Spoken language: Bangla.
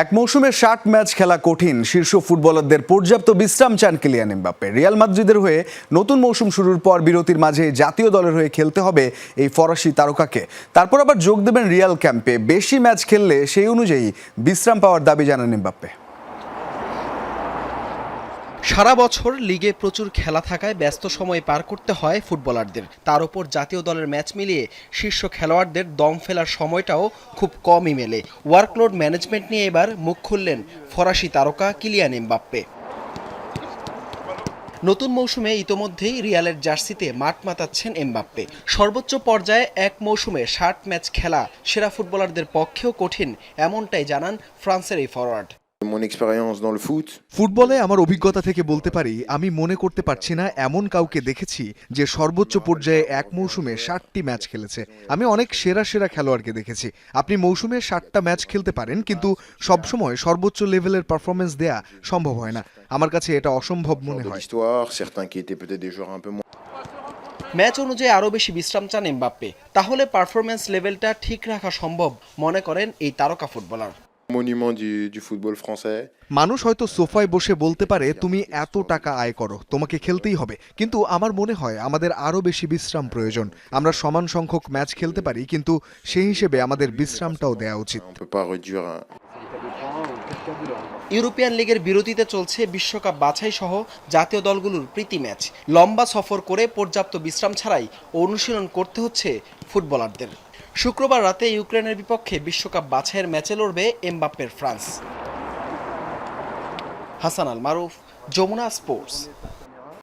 এক মৌসুমে ষাট ম্যাচ খেলা কঠিন। শীর্ষ ফুটবলারদের পর্যাপ্ত বিশ্রাম চান কিলিয়ান এমবাপ্পে। রিয়াল মাদ্রিদের হয়ে নতুন মৌসুম শুরুর পর বিরতির মাঝে জাতীয় দলের হয়ে খেলতে হবে এই ফরাসি তারকাকে। তারপর আবার যোগ দেবেন রিয়াল ক্যাম্পে। বেশি ম্যাচ খেললে সেই অনুযায়ী বিশ্রাম পাওয়ার দাবি জানান এমবাপ্পে। সারা বছর লিগে প্রচুর খেলা থাকায় ব্যস্ত সময় পার করতে হয় ফুটবলারদের। তার উপর জাতীয় দলের ম্যাচ মিলিয়ে শীর্ষ খেলোয়াড়দের দম ফেলার সময়টাও খুব কমই মেলে। ওয়ার্কলোড ম্যানেজমেন্ট নিয়ে এবার মুখ খুললেন ফরাসি তারকা কিলিয়ান এমবাপ্পে। নতুন মৌসুমে ইতোমধ্যেই রিয়ালের জার্সিতে মাঠ মাতাচ্ছেন এমবাপ্পে। সর্বোচ্চ পর্যায়ে এক মৌসুমে ষাট ম্যাচ খেলা সেরা ফুটবলারদের পক্ষেও কঠিন, এমনটাই জানান ফ্রান্সের এই forward Mon expérience dans le foot, ফুটবলে আমার অভিজ্ঞতা থেকে বলতে পারি আমি মনে করতে পারছি না এমন কাউকে দেখেছি যে সর্বোচ্চ পর্যায়ে এক মৌসুমে ষাটটি ম্যাচ খেলেছে। আমি অনেক সেরা সেরা খেলোয়াড়কে দেখেছি। আপনি মৌসুমে ষাটটা ম্যাচ খেলতে পারেন কিন্তু সবসময় সর্বোচ্চ লেভেলের পারফরমেন্স দেয়া সম্ভব হয় না। আমার কাছে এটা অসম্ভব মনে হয়. ম্যাচ অনুযায়ী আরও বেশি বিশ্রাম চান এমবাপ্পে। তাহলে পারফরমেন্স লেভেলটা ঠিক রাখা সম্ভব মনে করেন এই তারকা footballer Monument du, du football français. মানুষ হয়তো সোফায় বসে বলতে পারে তুমি এত টাকা আয় করো তোমাকে খেলতেই হবে। কিন্তু আমার মনে হয় আমাদের আরও বেশি বিশ্রাম প্রয়োজন। আমরা সমান সংখ্যক ম্যাচ খেলতে পারি কিন্তু সেই হিসেবে আমাদের বিশ্রামটাও দেওয়া উচিত। ইউরোপিয়ান লিগের বিরতিতে চলছে বিশ্বকাপ বাছাই সহ জাতীয় দলগুলোর প্রীতি ম্যাচ। লম্বা সফর করে পর্যাপ্ত বিশ্রাম ছাড়াই অনুশীলন করতে হচ্ছে ফুটবলারদের। শুক্রবার রাতে ইউক্রেনের বিপক্ষে বিশ্বকাপ বাছাইয়ের ম্যাচে লড়বে এমবাপ্পের ফ্রান্স। হাসান আল মারুফ, যমুনা স্পোর্টস।